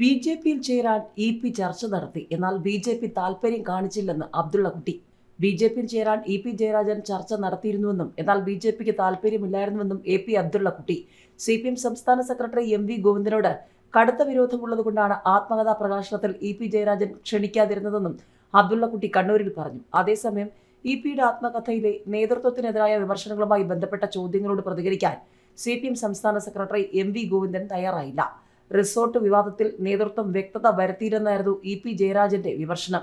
B J പിയിൽ ചേരാൻ E P ചർച്ച നടത്തി. എന്നാൽ ബി ജെ പി താൽപര്യം കാണിച്ചില്ലെന്ന് അബ്ദുള്ള കുട്ടി ബി ജെ പിയിൽ ചേരാൻ ഇ പി ജയരാജൻ ചർച്ച നടത്തിയിരുന്നുവെന്നും എന്നാൽ ബി ജെ പിക്ക് താല്പര്യമില്ലായിരുന്നുവെന്നും A P Abdulla Kutty C P M സംസ്ഥാന സെക്രട്ടറി എം വി ഗോവിന്ദനോട് കടുത്ത വിരോധമുള്ളതുകൊണ്ടാണ് ആത്മകഥാ പ്രകാശനത്തിൽ ഇ പി ജയരാജൻ ക്ഷണിക്കാതിരുന്നതെന്നും അബ്ദുള്ള കുട്ടി കണ്ണൂരിൽ പറഞ്ഞു. അതേസമയം ഇ പിയുടെ ആത്മകഥയിലെ നേതൃത്വത്തിനെതിരായ വിമർശനങ്ങളുമായി ബന്ധപ്പെട്ട ചോദ്യങ്ങളോട് പ്രതികരിക്കാൻ സി പി എം സംസ്ഥാന സെക്രട്ടറി എം വി ഗോവിന്ദൻ തയ്യാറായില്ല. റിസോർട്ട് വിവാദത്തിൽ നേതൃത്വം വ്യക്തത വരുത്തിയിരുന്നായിരുന്നു ഇ പി ജയരാജന്റെ വിമർശനം.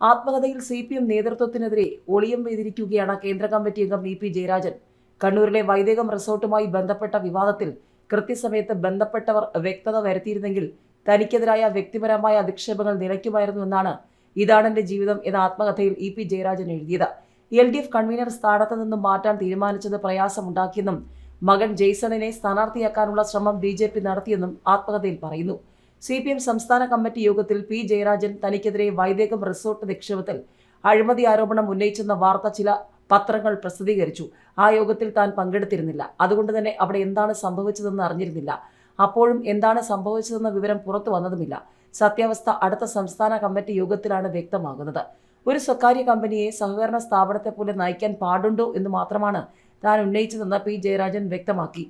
ആത്മകഥയിൽ സി പി എം നേതൃത്വത്തിനെതിരെ ഒളിയം ചെയ്തിരിക്കുകയാണ് കേന്ദ്ര കമ്മിറ്റി അംഗം ഇ പി ജയരാജൻ. കണ്ണൂരിലെ വൈദേകം റിസോർട്ടുമായി ബന്ധപ്പെട്ട വിവാദത്തിൽ കൃത്യസമയത്ത് ബന്ധപ്പെട്ടവർ വ്യക്തത വരുത്തിയിരുന്നെങ്കിൽ തനിക്കെതിരായ വ്യക്തിപരമായ അധിക്ഷേപങ്ങൾ നിലയ്ക്കുമായിരുന്നു എന്നാണ് ഇതാണ് എന്റെ ജീവിതം എന്ന ആത്മകഥയിൽ ഇ പി ജയരാജൻ എഴുതിയത്. എൽ ഡി എഫ് കൺവീനർ സ്ഥാനത്ത് നിന്നും മാറ്റാൻ തീരുമാനിച്ചത് പ്രയാസമുണ്ടാക്കിയെന്നും മകൻ ജെയ്സണിനെ സ്ഥാനാർത്ഥിയാക്കാനുള്ള ശ്രമം ബി ജെ പി നടത്തിയെന്നും ആത്മകഥയിൽ പറയുന്നു. സി പി എം സംസ്ഥാന കമ്മിറ്റി യോഗത്തിൽ പി ജയരാജൻ തനിക്കെതിരെ വൈദേകം റിസോർട്ട് നിക്ഷേപത്തിൽ അഴിമതി ആരോപണം ഉന്നയിച്ചെന്ന വാർത്ത ചില പത്രങ്ങൾ പ്രസിദ്ധീകരിച്ചു. ആ യോഗത്തിൽ താൻ പങ്കെടുത്തിരുന്നില്ല. അതുകൊണ്ട് തന്നെ അവിടെ എന്താണ് സംഭവിച്ചതെന്ന് അറിഞ്ഞിരുന്നില്ല. അപ്പോഴും എന്താണ് സംഭവിച്ചതെന്ന വിവരം പുറത്തു വന്നതുമില്ല. സത്യാവസ്ഥ അടുത്ത സംസ്ഥാന കമ്മിറ്റി യോഗത്തിലാണ് വ്യക്തമാകുന്നത്. ഒരു സ്വകാര്യ കമ്പനിയെ സഹകരണ സ്ഥാപനത്തെ പോലെ നയിക്കാൻ പാടുണ്ടോ എന്ന് മാത്രമാണ് താൻ ഉന്നയിച്ചതെന്ന് പി ജയരാജൻ വ്യക്തമാക്കി.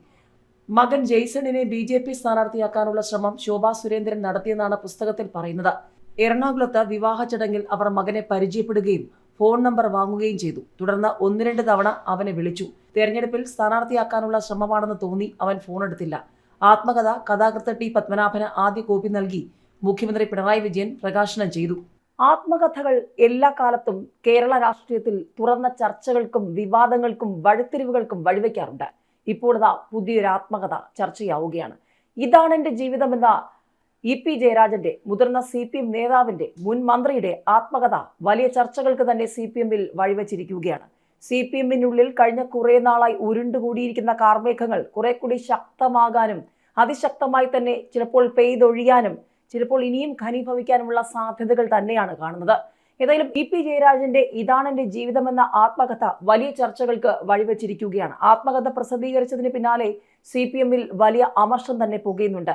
മകൻ ജെയ്സണിനെ ബി ജെ പി സ്ഥാനാർത്ഥിയാക്കാനുള്ള ശ്രമം ശോഭാ സുരേന്ദ്രൻ നടത്തിയെന്നാണ് പുസ്തകത്തിൽ പറയുന്നത്. എറണാകുളത്ത് വിവാഹ ചടങ്ങിൽ അവർ മകനെ പരിചയപ്പെടുകയും ഫോൺ നമ്പർ വാങ്ങുകയും ചെയ്തു. തുടർന്ന് ഒന്ന് രണ്ട് തവണ അവനെ വിളിച്ചു. തെരഞ്ഞെടുപ്പിൽ സ്ഥാനാർത്ഥിയാക്കാനുള്ള ശ്രമമാണെന്ന് തോന്നി അവൻ ഫോൺ എടുത്തില്ല. ആത്മകഥ കഥാകൃത്ത് ടി പത്മനാഭന് ആദ്യ കോപ്പി നൽകി മുഖ്യമന്ത്രി പിണറായി വിജയൻ പ്രകാശനം ചെയ്തു. ആത്മകഥകൾ എല്ലാ കാലത്തും കേരള രാഷ്ട്രീയത്തിൽ തുറന്ന ചർച്ചകൾക്കും വിവാദങ്ങൾക്കും വഴിത്തിരിവുകൾക്കും വഴിവെക്കാറുണ്ട്. ഇപ്പോഴതാ പുതിയൊരു ആത്മകഥ ചർച്ചയാവുകയാണ്. ഇതാണ് എന്റെ ജീവിതമെന്ന ഇ പി ജയരാജന്റെ മുതിർന്ന സി പി എം നേതാവിന്റെ മുൻ മന്ത്രിയുടെ ആത്മകഥ വലിയ ചർച്ചകൾക്ക് തന്നെ സി പി എമ്മിൽ വഴിവെച്ചിരിക്കുകയാണ്. സി പി എമ്മിനുള്ളിൽ കഴിഞ്ഞ കുറേ നാളായി ഉരുണ്ടുകൂടിയിരിക്കുന്ന കാർമേഘങ്ങൾ കുറെ കൂടി ശക്തമാകാനും അതിശക്തമായി തന്നെ ചിലപ്പോൾ പെയ്തൊഴിയാനും ചിലപ്പോൾ ഇനിയും ഘനീഭവിക്കാനുമുള്ള സാധ്യതകൾ തന്നെയാണ് കാണുന്നത്. ഏതായാലും ഇ പി ജയരാജന്റെ ഇതാണ് എന്റെ ജീവിതമെന്ന ആത്മകഥ വലിയ ചർച്ചകൾക്ക് വഴിവെച്ചിരിക്കുകയാണ്. ആത്മകഥ പ്രസിദ്ധീകരിച്ചതിന് പിന്നാലെ സി പി എമ്മിൽ വലിയ അമർഷം തന്നെ പുകയുന്നുണ്ട്.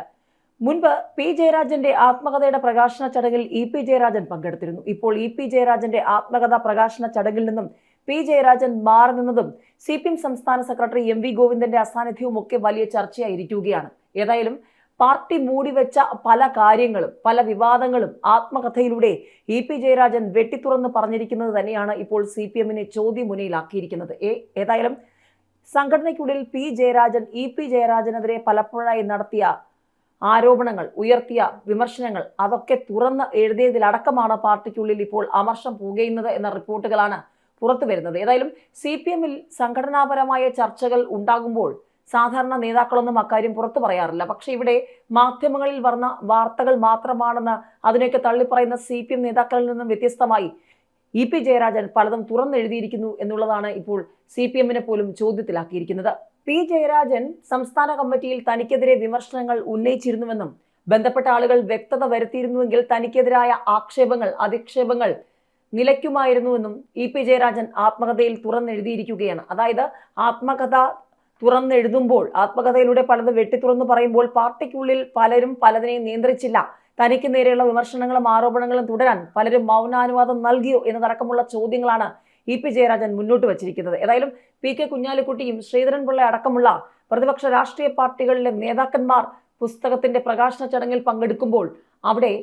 മുൻപ് പി ജയരാജന്റെ ആത്മകഥയുടെ പ്രകാശന ചടങ്ങിൽ ഇ പി ജയരാജൻ പങ്കെടുത്തിരുന്നു. ഇപ്പോൾ ഇ പി ജയരാജന്റെ ആത്മകഥ പ്രകാശന ചടങ്ങിൽ നിന്നും പി ജയരാജൻ മാറി നിന്നതും സി പി എം സംസ്ഥാന സെക്രട്ടറി എം വി ഗോവിന്ദന്റെ അസാന്നിധ്യവും ഒക്കെ വലിയ ചർച്ചയായിരിക്കുകയാണ്. ഏതായാലും പാർട്ടി മൂടിവെച്ച പല കാര്യങ്ങളും പല വിവാദങ്ങളും ആത്മകഥയിലൂടെ ഇ പി ജയരാജൻ വെട്ടിത്തുറന്ന് പറഞ്ഞിരിക്കുന്നത് തന്നെയാണ് ഇപ്പോൾ സി പി എമ്മിനെ ചോദ്യമുനയിലാക്കിയിരിക്കുന്നത്. ഏതായാലും സംഘടനയ്ക്കുള്ളിൽ പി ജയരാജൻ ഇ പി ജയരാജനെതിരെ പലപ്പോഴായി നടത്തിയ ആരോപണങ്ങൾ ഉയർത്തിയ വിമർശനങ്ങൾ അതൊക്കെ തുറന്ന് എഴുതിയതിലടക്കമാണ് പാർട്ടിക്കുള്ളിൽ ഇപ്പോൾ അമർഷം പുകയുന്നത് എന്ന റിപ്പോർട്ടുകളാണ് പുറത്തു വരുന്നത് ഏതായാലും സി പി എമ്മിൽ സംഘടനാപരമായ ചർച്ചകൾ ഉണ്ടാകുമ്പോൾ സാധാരണ നേതാക്കളൊന്നും അക്കാര്യം പുറത്തു പറയാറില്ല. പക്ഷേ ഇവിടെ മാധ്യമങ്ങളിൽ വന്ന വാർത്തകൾ മാത്രമാണെന്ന് അതിനെയൊക്കെ തള്ളിപ്പറയുന്ന സി പി എം നേതാക്കളിൽ നിന്നും വ്യത്യസ്തമായി ഇ പി ജയരാജൻ പലതും തുറന്നെഴുതിയിരിക്കുന്നു എന്നുള്ളതാണ് ഇപ്പോൾ സി പി എമ്മിനെ പോലും ചോദ്യത്തിലാക്കിയിരിക്കുന്നത്. പി ജയരാജൻ സംസ്ഥാന കമ്മിറ്റിയിൽ തനിക്കെതിരെ വിമർശനങ്ങൾ ഉന്നയിച്ചിരുന്നുവെന്നും ബന്ധപ്പെട്ട ആളുകൾ വ്യക്തത വരുത്തിയിരുന്നുവെങ്കിൽ തനിക്കെതിരായ ആക്ഷേപങ്ങൾ അധിക്ഷേപങ്ങൾ നിലയ്ക്കുമായിരുന്നുവെന്നും ഇ പി ജയരാജൻ ആത്മകഥയിൽ തുറന്നെഴുതിയിരിക്കുകയാണ്. അതായത് ആത്മകഥ തുറന്നെഴുതുമ്പോൾ ആത്മകഥയിലൂടെ പലത് തുറന്നു പറയുമ്പോൾ പാർട്ടിക്കുള്ളിൽ പലരും പലതിനെയും നിയന്ത്രിച്ചില്ല. തനിക്ക് നേരെയുള്ള വിമർശനങ്ങളും ആരോപണങ്ങളും തുടരാൻ പലരും മൗനാനുവാദം നൽകിയോ എന്നതടക്കമുള്ള ചോദ്യങ്ങളാണ് ഇ പി ജയരാജൻ മുന്നോട്ട് വച്ചിരിക്കുന്നത്. ഏതായാലും പി കെ കുഞ്ഞാലിക്കുട്ടിയും ശ്രീധരൻപിള്ള അടക്കമുള്ള പ്രതിപക്ഷ രാഷ്ട്രീയ പാർട്ടികളിലെ നേതാക്കന്മാർ പുസ്തകത്തിന്റെ പ്രകാശന ചടങ്ങിൽ പങ്കെടുക്കുമ്പോൾ അവിടെ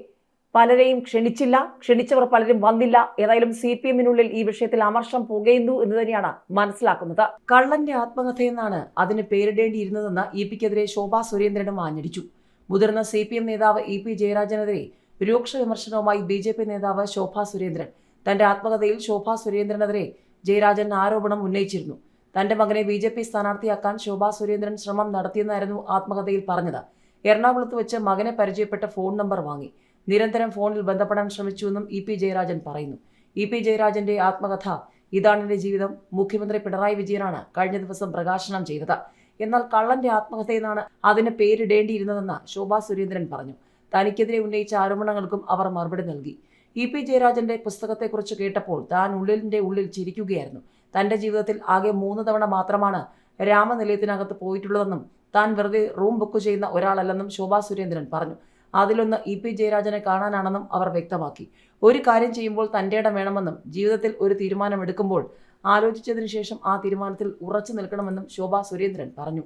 പലരെയും ക്ഷണിച്ചില്ല ക്ഷണിച്ചവർ പലരും വന്നില്ല. ഏതായാലും സി പി എമ്മിനുള്ളിൽ ഈ വിഷയത്തിൽ അമർഷം പുകയുന്നു എന്ന് തന്നെയാണ് മനസ്സിലാക്കുന്നത്. കള്ളന്റെ ആത്മകഥയെന്നാണ് അതിന് പേരിടേണ്ടിയിരുന്നതെന്ന് ഇ പിക്കെതിരെ ശോഭാ സുരേന്ദ്രനും ആഞ്ഞടിച്ചു. മുതിർന്ന സി പി എം നേതാവ് ഇ പി ജയരാജനെതിരെ രൂക്ഷ വിമർശനവുമായി ബി ജെ പി നേതാവ് ശോഭാ സുരേന്ദ്രൻ. തന്റെ ആത്മകഥയിൽ ശോഭാ സുരേന്ദ്രനെതിരെ ജയരാജൻ ആരോപണം ഉന്നയിച്ചിരുന്നു. തന്റെ മകനെ ബി ജെ പി സ്ഥാനാർത്ഥിയാക്കാൻ ശോഭാ സുരേന്ദ്രൻ ശ്രമം നടത്തിയെന്നായിരുന്നു ആത്മകഥയിൽ പറഞ്ഞത്. എറണാകുളത്ത് വെച്ച് മകനെ പരിചയപ്പെട്ട ഫോൺ നമ്പർ വാങ്ങി. നിരന്തരം ഫോണിൽ ബന്ധപ്പെടാൻ ശ്രമിച്ചുവെന്നും ഇ പി ജയരാജൻ പറയുന്നു. ഇ പി ജയരാജന്റെ ആത്മകഥ ഇതാണ് എന്റെ ജീവിതം. മുഖ്യമന്ത്രി പിണറായി വിജയനാണ് കഴിഞ്ഞ ദിവസം പ്രകാശനം ചെയ്തത്. എന്നാൽ കള്ളന്റെ ആത്മകഥയെന്നാണ് അതിന് പേരിടേണ്ടിയിരുന്നതെന്ന് ശോഭാ സുരേന്ദ്രൻ പറഞ്ഞു. തനിക്കെതിരെ ഉന്നയിച്ച ആരോപണങ്ങൾക്കും അവർ മറുപടി നൽകി. ഇ പി ജയരാജന്റെ പുസ്തകത്തെക്കുറിച്ച് കേട്ടപ്പോൾ താൻ ഉള്ളിലിന്റെ ഉള്ളിൽ ചിരിക്കുകയായിരുന്നു. തന്റെ ജീവിതത്തിൽ ആകെ മൂന്ന് തവണ മാത്രമാണ് രാമനിലയത്തിനകത്ത് പോയിട്ടുള്ളതെന്നും താൻ വെറുതെ റൂം ബുക്ക് ചെയ്യുന്ന ഒരാളല്ലെന്നും ശോഭാ സുരേന്ദ്രൻ പറഞ്ഞു. അതിലൊന്ന് ഇ പി ജയരാജനെ കാണാനാണെന്നും അവർ വ്യക്തമാക്കി. ഒരു കാര്യം ചെയ്യുമ്പോൾ തന്റെ ഇടം വേണമെന്നും ജീവിതത്തിൽ ഒരു തീരുമാനമെടുക്കുമ്പോൾ ആലോചിച്ചതിനു ശേഷം ആ തീരുമാനത്തിൽ ഉറച്ചു നിൽക്കണമെന്നും ശോഭാ സുരേന്ദ്രൻ പറഞ്ഞു.